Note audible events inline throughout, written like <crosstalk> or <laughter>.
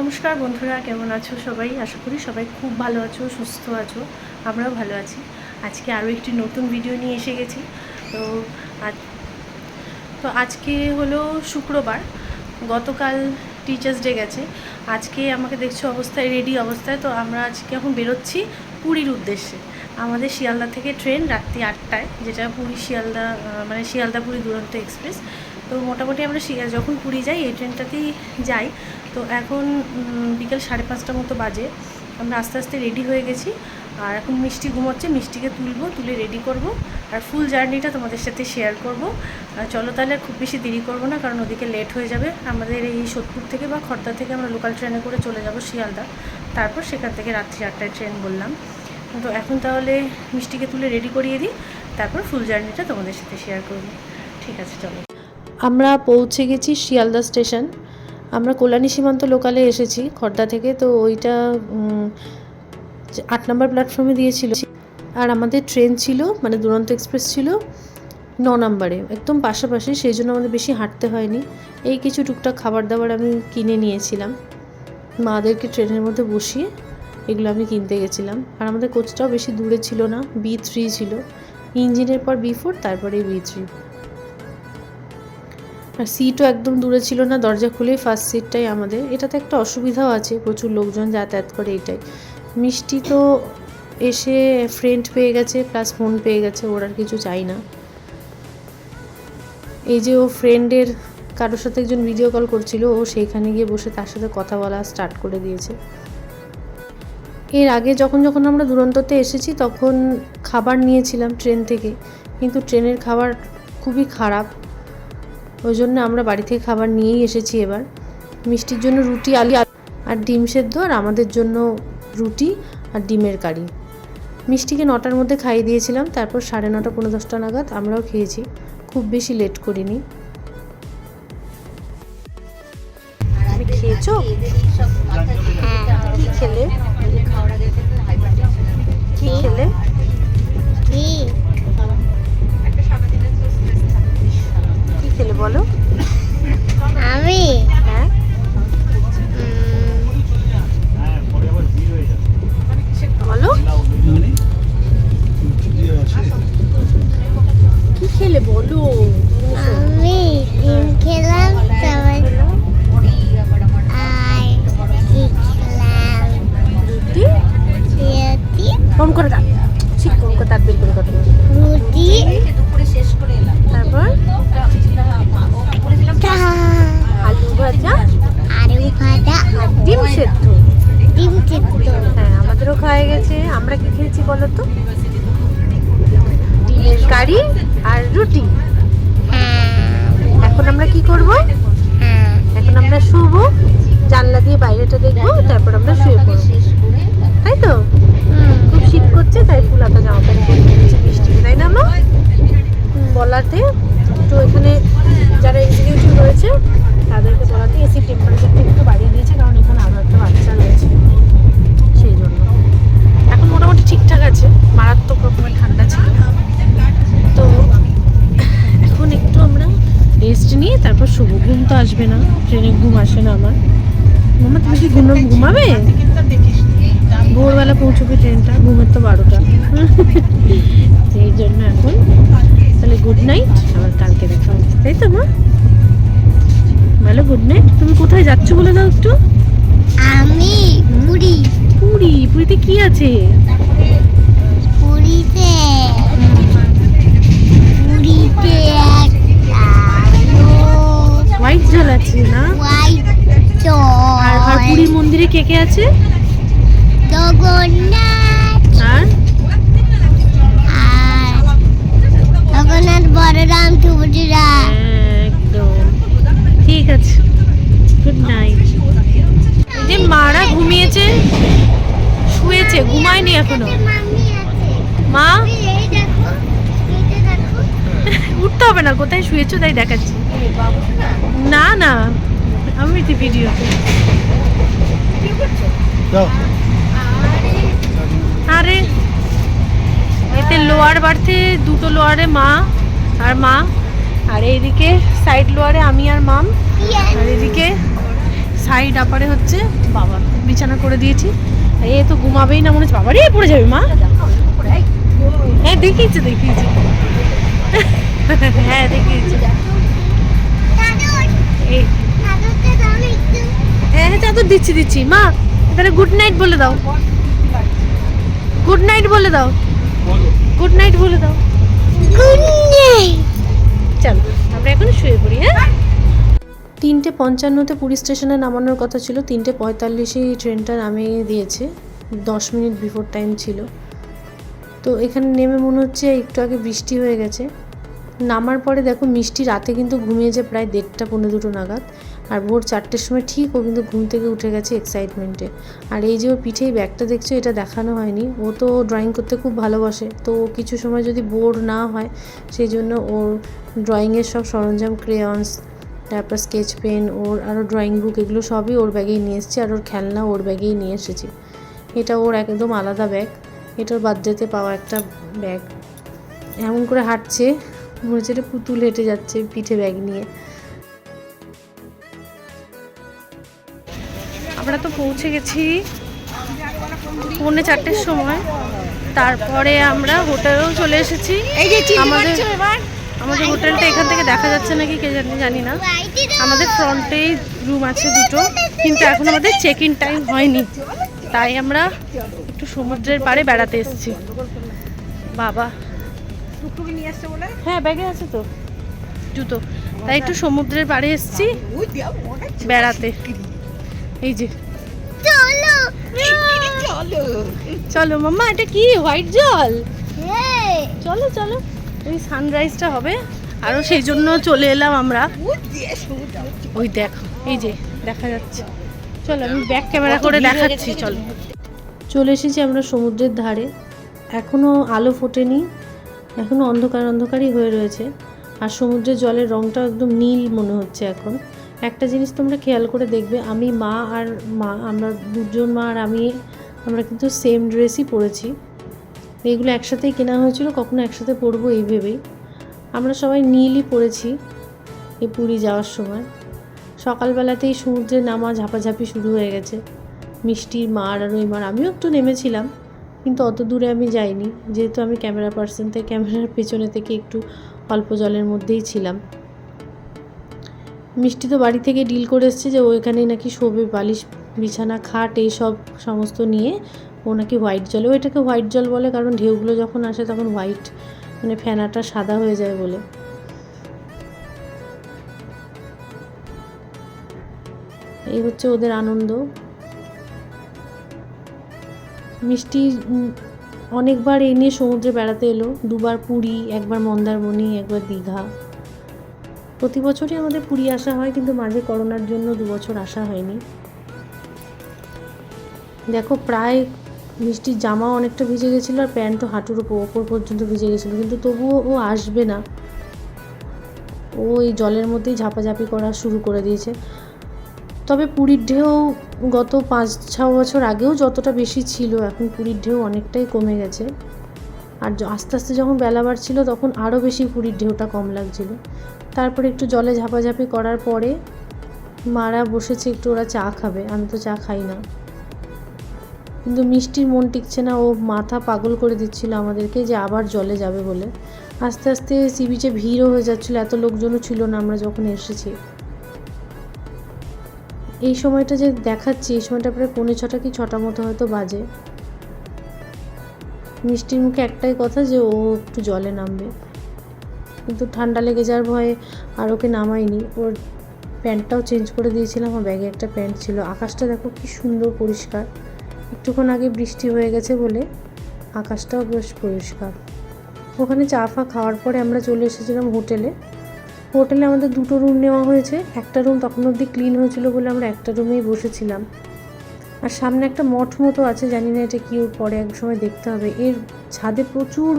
নমস্কার বন্ধুরা, কেমন আছো সবাই? আশা করি সবাই খুব ভালো আছো, সুস্থ আছো, আমরাও ভালো আছি। আজকে আরও একটি নতুন ভিডিও নিয়ে এসে গেছি। তো আজ, তো আজকে হলো শুক্রবার, গতকাল টিচার্স ডে গেছে। আজকে আমাকে দেখছ অবস্থায় রেডি অবস্থায়। তো আমরা আজকে এখন বেরোচ্ছি পুরীর উদ্দেশ্যে। আমাদের শিয়ালদা থেকে ট্রেন রাত্রি আটটায়, যেটা পুরী শিয়ালদা মানে শিয়ালদা পুরী দুরন্ত এক্সপ্রেস তো মোটামুটি আমরা যখন পুরী যাই, এই ট্রেনটাতেই যাই। তো এখন বিকেল সাড়ে পাঁচটা মতো বাজে। আমরা আস্তে আস্তে রেডি হয়ে গেছি। আর এখন মিষ্টি ঘুমোচ্ছে, মিষ্টিকে তুলবো, তুলে রেডি করব। আর ফুল জার্নিটা তোমাদের সাথে শেয়ার করব। আর চলো তাহলে খুব বেশি দেরি করব না, কারণ ওদিকে লেট হয়ে যাবে। আমাদের এই সোদপুর থেকে বা খর্দা থেকে আমরা লোকাল ট্রেনে করে চলে যাব, শিয়ালদা। তারপর সেখান থেকে রাত্রি আটটায় ট্রেন বললাম। তো এখন তাহলে মিষ্টিকে তুলে রেডি করিয়ে দিই। তারপর ফুল জার্নিটা তোমাদের সাথে শেয়ার করব। ঠিক আছে, চলো। আমরা পৌঁছে গেছি শিয়ালদা স্টেশন আমরা কল্যাণী সীমান্ত লোকালে এসেছি, খর্দা থেকে, তো ওইটা আট নম্বর প্ল্যাটফর্মে দিয়েছিল। আর আমাদের ট্রেন ছিল মানে দুরন্ত এক্সপ্রেস ছিল, ন নম্বরে, একদম পাশাপাশি, সেই জন্য আমাদের বেশি হাঁটতে হয়নি। এই কিছু টুকটাক খাবার দাবার আমি কিনে নিয়েছিলাম। মাদেরকে ট্রেনের মধ্যে বসিয়ে এগুলো আমি কিনতে গেছিলাম। আর আমাদের কোচটাও বেশি দূরে ছিল না বি থ্রি ছিল। ইঞ্জিনের পর বি ফোর তারপরে বি থ্রি আর সিটও একদম দূরে ছিল না, দরজা খুলেই ফার্স্ট সিটটাই আমাদের। এটাতে একটা অসুবিধাও আছে, প্রচুর লোকজন যাতায়াত করে এটাই। মিষ্টি তো এসে ফ্রেন্ড পেয়ে গেছে প্লাস ফোন পেয়ে গেছে, ওর আর কিছু চাই না। এই যে ও ফ্রেন্ডের কারোর সাথে একজন ভিডিও কল করছিল, ও সেইখানে গিয়ে বসে তার সাথে কথা বলা স্টার্ট করে দিয়েছে। এর আগে যখন যখন আমরা দুরন্ততে এসেছি, তখন খাবার নিয়েছিলাম ট্রেন থেকে। কিন্তু ট্রেনের খাবার খুবই খারাপ। ওই জন্য আমরা বাড়ি থেকে খাবার নিয়েই এসেছি এবার। মিষ্টির জন্য রুটি আলু আর ডিম সেদ্ধ আর আমাদের জন্য রুটি আর ডিমের কারি। মিষ্টিকে নটার মধ্যে খাইয়ে দিয়েছিলাম তারপর সাড়ে নটা পনেরো দশটা নাগাদ আমরাও খেয়েছি। খুব বেশি লেট করিনি। খেয়েছো? কি খেলে? কি খেলে? কি? বলো? করব? এখন আমরা শুবো, জানলা দিয়ে বাইরেটা দেখব, তারপর আমরা শুয়ে পড়ব। তাই তো? খুব শীত করছে, তাই ফুলাতা জামা প্যান্ট পরে নিয়েছি বৃষ্টিতে তাই না, মা? বলাতে একটু এখানে যারা এক্সিকিউটিভ রয়েছে, তাদেরকে বলাতে এসি টেম্পারেচারটা একটু বাড়িয়ে দিয়েছে, কারণ এখানে আরও একটা বাচ্চা রয়েছে। সেই জন্য। এখন মোটামুটি ঠিকঠাক আছে, মারাত্মক রকমের ঠান্ডা ছিল। তো আমরা রেস্ট নিয়ে তারপর শুভ ঘুম তো আসবে না ট্রেনে ঘুম আসে না আমার। মামা তুমি কি ঘুম ঘুমাবে? ভোরবেলা পৌঁছবে ট্রেনটা ঘুমের তো বারোটা। সেই জন্য এখন তাহলে গুড নাইট আবার কালকে দেখা হচ্ছে তাই তো মা? বলো গুড নাইট তুমি কোথায় যাচ্ছ বলে দাও একটু? আমি পুরি। পুরী পুরীতে কি আছে? পুরিতে। পুরিতে। মন্দিরে কে কে আছে? জগন্নাথ। আর? জগন্নাথ বড়রাম সুভদ্রা একদম। ঠিক আছে। গুড নাইট যে মারা ঘুমিয়েছে শুয়েছে ঘুমায়নি এখনও। মা? উঠতে হবে না কোথায় শুয়েছো তাই দেখাচ্ছি। না না আমি তো ভিডিওতে। আরে এতে লোয়ার বার্থে দুটো লোয়ারে মা আর মা। আর এইদিকে সাইড লোয়ারে আমি আর মাম। আর এদিকে সাইড আপারে হচ্ছে বাবা। বিছানা করে দিয়েছি। এ তো ঘুমাবেই না মনে হচ্ছে বাবা রে পড়ে যাবে মা। হ্যাঁ দেখিয়েছে দেখিয়েছে। হ্যাঁ দেখিয়েছে। এই। হ্যাঁ হ্যাঁ চাদর দিচ্ছি দিচ্ছি। মা এখানে গুড নাইট বলে দাও। গুড নাইট বলে দাও। গুড নাইট বলে দাও। চল আমরা এখন শুয়ে পড়ি হ্যাঁ? তিনটে পঞ্চান্নতে পুরী স্টেশনে নামানোর কথা ছিল। তিনটে পঁয়তাল্লিশে ট্রেনটা নামিয়ে দিয়েছে। দশ মিনিট বিফোর টাইম ছিল। তো এখানে নেমে মনে হচ্ছে একটু আগে বৃষ্টি হয়ে গেছে। নামার পরে দেখো মিষ্টি রাতে কিন্তু ঘুমিয়েছে প্রায় দেড়টা পনেরো দুটো নাগাদ। আর ভোর চারটের সময় ঠিক ও কিন্তু ঘুম থেকে উঠে গেছে এক্সাইটমেন্টে আর এই যে ওর পিঠে ব্যাগটা দেখছ, এটা দেখানো হয়নি। ও তো ড্রয়িং করতে খুব ভালোবাসে। তো কিছু সময় যদি বোর না হয়, সেই জন্য ওর ড্রয়িংয়ের সব সরঞ্জাম ক্রেয়ন্স তারপর স্কেচ পেন ওর আরও ড্রয়িং বুক এগুলো সবই ওর ব্যাগেই নিয়ে এসেছি আর ওর খেলনা ওর ব্যাগেই নিয়ে এসেছি। এটা ওর একদম আলাদা ব্যাগ এটা ওর বার্থডেতে পাওয়া একটা ব্যাগ এমন করে হাঁটছে, মনে হচ্ছে এটা পুতুল হেঁটে যাচ্ছে পিঠে ব্যাগ নিয়ে। পৌঁছে গেছি পৌনে চারটের সময়। তারপরে আমরা হোটেলেও চলে এসেছি। আমাদের আমাদের হোটেলটা এখান থেকে দেখা যাচ্ছে নাকি কে জানি জানি না। আমাদের ফ্রন্টেই রুম আছে দুটো কিন্তু এখন আমাদের চেক ইন টাইম হয়নি। তাই আমরা একটু সমুদ্রের পাড়ে বেড়াতে এসেছি। বাবা। হ্যাঁ ব্যাগে আছে তো। জুতো। তাই একটু সমুদ্রের পাড়ে এসেছি বেড়াতে। এই যে। চলো। চলো মাম্মা এটা কি? হোয়াইট জল? হ্যাঁ। চলো চলো। এই সানরাইজটা হবে। আরও সেই জন্য চলে এলাম আমরা। ওই দেখো এই যে দেখা যাচ্ছে। চলো আমি ব্যাক ক্যামেরা করে দেখাচ্ছি চলো। চলে এসেছি আমরা সমুদ্রের ধারে। এখনও আলো ফোটেনি। এখনও অন্ধকার অন্ধকারই হয়ে রয়েছে। আর সমুদ্রের জলের রঙটা একদম নীল মনে হচ্ছে এখন। একটা জিনিস তোমরা খেয়াল করে দেখবে আমি মা আর মা আমরা দুজন মা আর আমি আমরা কিন্তু সেম ড্রেসই পরেছি। এগুলো একসাথেই কেনা হয়েছিল, কখনো একসাথে পরবো এই ভেবেই। আমরা সবাই নীলই পরেছি এই পুরী যাওয়ার সময়। সকালবেলাতেই সমুদ্রে নামা ঝাপাঝাপি শুরু হয়ে গেছে। মিষ্টির মার আর ওই মার। আমিও একটু নেমেছিলাম, কিন্তু অত দূরে আমি যাইনি। যেহেতু আমি ক্যামেরা পার্সন তাই ক্যামেরার পেছনে থেকে একটু অল্প জলের মধ্যেই ছিলাম। মিষ্টি তো বাড়ি থেকে ডিল করে এসছে যে ওইখানেই নাকি শোবে, বালিশ বিছানা, খাট এইসব সমস্ত নিয়ে ও নাকি হোয়াইট জলে, ও এটাকে হোয়াইট জল বলে কারণ ঢেউগুলো যখন আসে তখন হোয়াইট মানে ফেনাটা সাদা হয়ে যায় বলে। এই হচ্ছে ওদের আনন্দ। মিষ্টি অনেকবার এই নিয়ে সমুদ্রে বেড়াতে এলো। দুবার পুরী, একবার মন্দারমণি, একবার দীঘা। প্রতি বছরই আমাদের পুরী আসা হয়, কিন্তু মাঝে করোনার জন্য দু বছর আসা হয়নি। দেখো প্রায় মিষ্টির জামা অনেকটা ভিজে গেছিল আর প্যান্টও হাঁটুর উপর, ওপর পর্যন্ত ভিজে গেছিল, কিন্তু তবুও ও আসবে না। ও এই জলের মধ্যেই ঝাপাঝাপি করা শুরু করে দিয়েছে। তবে পুরীর ঢেউ গত পাঁচ, ছ বছর আগেও যতটা বেশি ছিল, এখন পুরীর ঢেউ অনেকটাই কমে গেছে। আর আস্তে আস্তে যখন বেলা বাড়ছিল, তখন আরও বেশি পুরীর ঢেউটা কম লাগছিল। তারপরে একটু জলে ঝাপাঝাপি করার পরে মারা বসেছে, একটু ওরা চা খাবে, আমি তো চা খাই না। কিন্তু মিষ্টির মন টিকছে না। ও মাথা পাগল করে দিচ্ছিল আমাদেরকে যে আবার জলে যাবে বলে। আস্তে আস্তে সি বিচে ভিড়ও হয়ে যাচ্ছিল, এত লোকজনও ছিল না আমরা যখন এসেছি। এই সময়টা যে দেখাচ্ছি, এই সময়টা প্রায় পৌনে ছটা কি ছটা মতো হয়তো বাজে। মিষ্টির মুখে একটাই কথা যে ও একটু জলে নামবে। কিন্তু ঠান্ডা লেগে যাওয়ার ভয়ে আর ওকে নামাইনি ওর প্যান্টটাও চেঞ্জ করে দিয়েছিলাম আমার ব্যাগে একটা প্যান্ট ছিল। আকাশটা দেখো কি সুন্দর পরিষ্কার। একটুক্ষণ আগে বৃষ্টি হয়ে গেছে বলে আকাশটাও বেশ পরিষ্কার। ওখানে চা ফা খাওয়ার পরে আমরা চলে এসেছিলাম হোটেলে। হোটেলে আমাদের দুটো রুম নেওয়া হয়েছে। একটা রুম তখন অবধি ক্লিন হয়েছিল বলে আমরা একটা রুমেই বসেছিলাম। আর সামনে একটা মঠ মতো আছে, জানি না এটা কি পরে এক সময় দেখতে হবে। এর ছাদে প্রচুর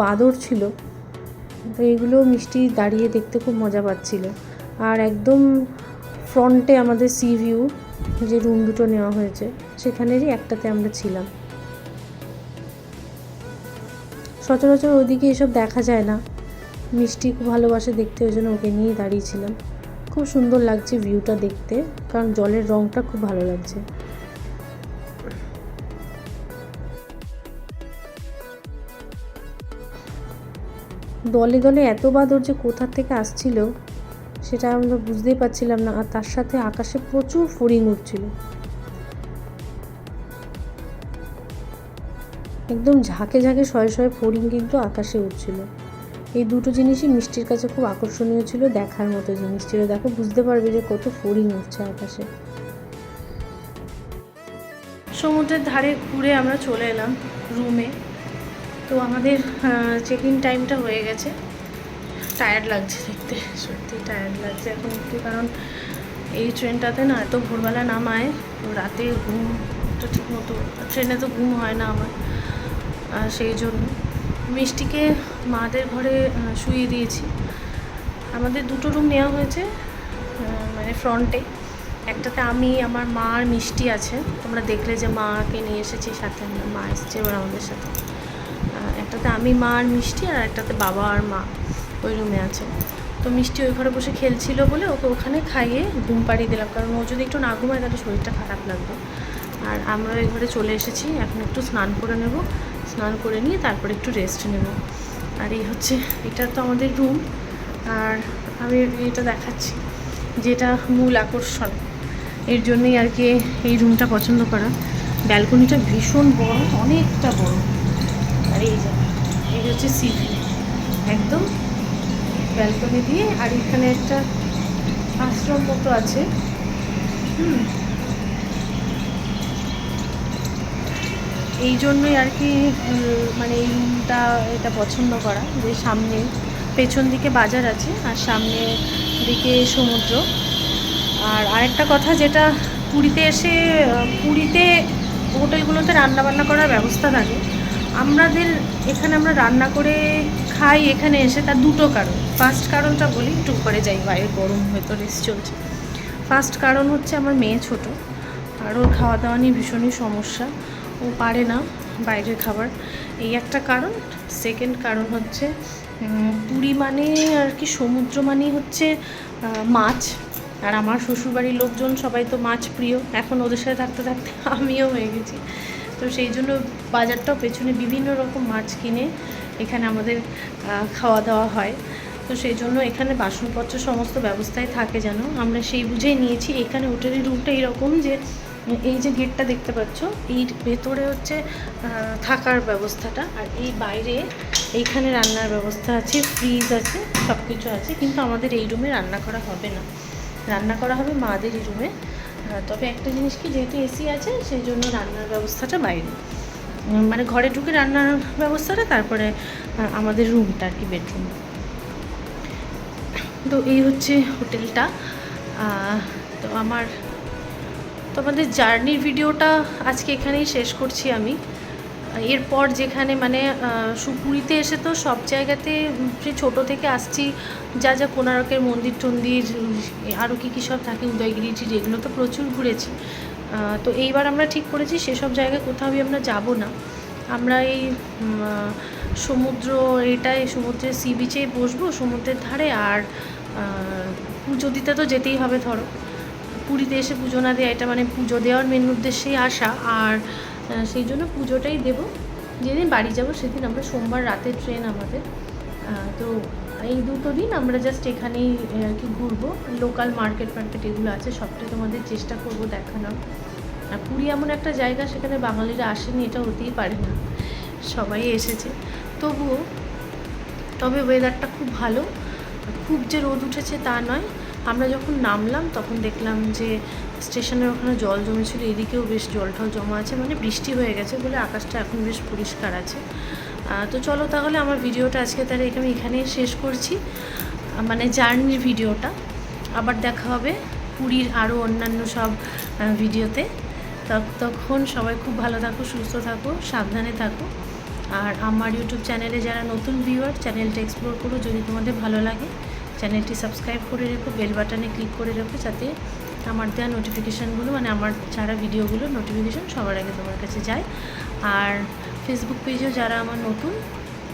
বাদর ছিল। তো এগুলো মিষ্টি দাঁড়িয়ে দেখতে খুব মজা পাচ্ছিল। আর একদম ফ্রন্টে আমাদের সি ভিউ। যে রুম দুটো নেওয়া হয়েছে, সেখানেরই একটাতে আমরা ছিলাম। সচরাচর ওইদিকে এসব দেখা যায় না। মিষ্টি খুব ভালোবাসে দেখতে, ওই জন্য ওকে নিয়েই দাঁড়িয়েছিলাম খুব সুন্দর লাগছে ভিউটা দেখতে, কারণ জলের রংটা খুব ভালো লাগছে। দলে দলে এত বাদর যে কোথা থেকে আসছিল সেটা আমরা বুঝতেই পারছিলাম না, আর তার সাথে আকাশে প্রচুর ফড়িং উঠছিল। একদম ঝাঁকে ঝাঁকে শয়ে শয়ে ফড়িং কিন্তু আকাশে উঠছিল। এই দুটো জিনিসই মিষ্টির কাছে খুব আকর্ষণীয় ছিল, দেখার মতো জিনিস ছিল। দেখো, বুঝতে পারবে যে কত ফড়িং উঠছে আকাশে। সমুদ্রের ধারে ঘুরে আমরা চলে এলাম রুমে। তো আমাদের চেক ইন টাইমটা হয়ে গেছে। টায়ার্ড লাগছে দেখতে সত্যি টায়ার্ড লাগছে এখন একটু, কারণ এই ট্রেনটাতে না এত ভোরবেলা নামায়, তো রাতে ঘুম তো ঠিক মতো ট্রেনে তো ঘুম হয় না আমার। সেই জন্য মিষ্টিকে মাদের ঘরে শুয়ে দিয়েছি। আমাদের দুটো রুম নেওয়া হয়েছে মানে ফ্রন্টে একটাতে আমি, আমার মা আর মিষ্টি আছে। তোমরা দেখলে যে মাকে নিয়ে এসেছি, সাথে মা এসেছে এবার আমাদের সাথে। একটাতে আমি, মা আর মিষ্টি, আর একটাতে বাবা আর মা ওই রুমে আছে। তো মিষ্টি ওই ঘরে বসে খেলছিল বলে ওকে ওখানে খাইয়ে ঘুম পাড়িয়ে দিলাম। কারণ ও যদি একটু না ঘুমায় তাহলে শরীরটা খারাপ লাগবে আর আমরা ওই ঘরে চলে এসেছি, এখন একটু স্নান করে নেব। স্নান করে নিয়ে তারপর একটু রেস্ট নেব। আর এই হচ্ছে, এটা তো আমাদের রুম আর আমি এটা দেখাচ্ছি, যেটা মূল আকর্ষণ। এর জন্যই আর কি এই রুমটা পছন্দ করা। ব্যালকনিটা ভীষণ বড়, অনেকটা বড়। আর এই যে, এই হচ্ছে সিভি একদম ব্যালকনি দিয়ে, আর এখানে একটা আশ্রম মতো আছে। এই জন্যই আর কি মানে এই রুমটা এটা পছন্দ করা, যে সামনে, পেছন দিকে বাজার আছে, আর সামনে দিকে সমুদ্র। আর আরেকটা কথা, যেটা পুরীতে এসে, পুরীতে হোটেলগুলোতে রান্না বান্না করার ব্যবস্থা থাকে। আমাদের, এখানে আমরা রান্না করে খাই এখানে এসে তার দুটো কারণ। ফার্স্ট কারণটা বলি, একটু উপরে যাই বাইরে গরম হয়তো রেস চলছে। ফার্স্ট কারণ হচ্ছে আমার মেয়ে ছোট, আর ওর খাওয়া দাওয়া নিয়ে ভীষণই সমস্যা। ও পারে না বাইরের খাবার। এই একটা কারণ। সেকেন্ড কারণ হচ্ছে পুরী মানে আর কি সমুদ্র মানেই হচ্ছে মাছ। আর আমার শ্বশুরবাড়ির লোকজন সবাই তো মাছ প্রিয়। এখন ওদের সাথে থাকতে থাকতে <laughs> আমিও হয়ে গেছি। তো সেই জন্য বাজারটাও পেছনে বিভিন্ন রকম মাছ কিনে এখানে আমাদের খাওয়া দাওয়া হয়। তো সেই জন্য এখানে বাসনপত্র সমস্ত ব্যবস্থায় থাকে যেন। আমরা সেই বুঝেই নিয়েছি, এখানে হোটেলের রুমটা এরকম যে, এই যে গেটটা দেখতে পাচ্ছ এই ভেতরে হচ্ছে থাকার ব্যবস্থাটা। আর এই বাইরে এইখানে রান্নার ব্যবস্থা আছে, ফ্রিজ আছে সব কিছু আছে, কিন্তু আমাদের এই রুমে রান্না করা হবে না। রান্না করা হবে মাদের এই রুমে। তবে একটা জিনিস কি, যেহেতু এসি আছে, সেই জন্য রান্নার ব্যবস্থাটা বাইরে। মানে ঘরে ঢুকে রান্নার ব্যবস্থাটা, তারপরে আমাদের রুমটা আর কি বেডরুম তো এই হচ্ছে হোটেলটা। তো আমার, তো আমাদের জার্নির ভিডিওটা আজকে এখানেই শেষ করছি আমি। এরপর যেখানে মানে সুপুরিতে এসে তো সব জায়গাতে সে ছোটো থেকে আসছি। যা যা কোনারকের মন্দির টন্দির আরও কী কী সব থাকে উদয়গিরি এগুলো তো প্রচুর ঘুরেছি। তো এইবার আমরা ঠিক করেছি, সেসব জায়গায় কোথাও আমরা যাব না। আমরা এই সমুদ্র এটাই, সমুদ্রের সি বিচেই বসবো, সমুদ্রের ধারে আর পুজো দিতে তো যেতেই হবে ধরো। পুরীতে এসে পুজো না দেওয়া, এটা মানে পুজো দেওয়ার মেন উদ্দেশ্যেই আসা। আর সেই জন্য পুজোটাই দেব। যেদিন বাড়ি যাব, সেদিন আমরা সোমবার রাতে ট্রেন আমাদের। তো এই দুটো দিন আমরা জাস্ট এখানেই আর কি ঘুরবো। লোকাল মার্কেট ফার্কেট এগুলো আছে সবটাই তোমাদের চেষ্টা করব দেখানোর। আর পুরী এমন একটা জায়গা, সেখানে বাঙালিরা আসেনি, এটা হতেই পারে না। সবাই এসেছে। তবুও, তবে ওয়েদারটা খুব ভালো। খুব যে রোদ উঠেছে তা নয়। আমরা যখন নামলাম, তখন দেখলাম যে স্টেশনের ওখানে জল জমেছিল, এদিকেও বেশ জলটাও জমা আছে। মানে বৃষ্টি হয়ে গেছে বলে আকাশটা এখন বেশ পরিষ্কার আছে। তো চলো তাহলে আমার ভিডিওটা আজকে তাহলে আমি এখানেই শেষ করছি। মানে জার্নির ভিডিওটা। আবার দেখা হবে পুরীর আরও অন্যান্য সব ভিডিওতে। তখ- তখন সবাই খুব ভালো থাকো, সুস্থ থাকো, সাবধানে থাকো। আর আমার ইউটিউব চ্যানেলে যারা নতুন ভিউয়ার চ্যানেলটা এক্সপ্লোর করো যদি তোমাদের ভালো লাগে। চ্যানেলটি সাবস্ক্রাইব করে রেখো বেল বাটনে ক্লিক করে রেখো যাতে আমার দেওয়া নোটিফিকেশানগুলো মানে আমার ছাড়া ভিডিওগুলো নোটিফিকেশান সবার আগে তোমার কাছে যায়। আর ফেসবুক পেজেও যারা আমার নতুন,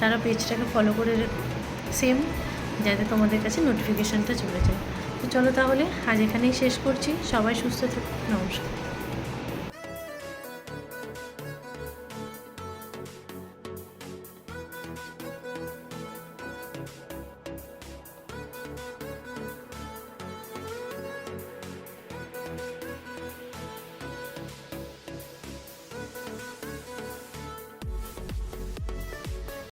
তারা পেজটাকে ফলো করে রেখো। সেম যাতে তোমাদের কাছে নোটিফিকেশানটা চলে যায়। তো চলো তাহলে, আজ এখানেই শেষ করছি। সবাই সুস্থ থাকুন নমস্কার।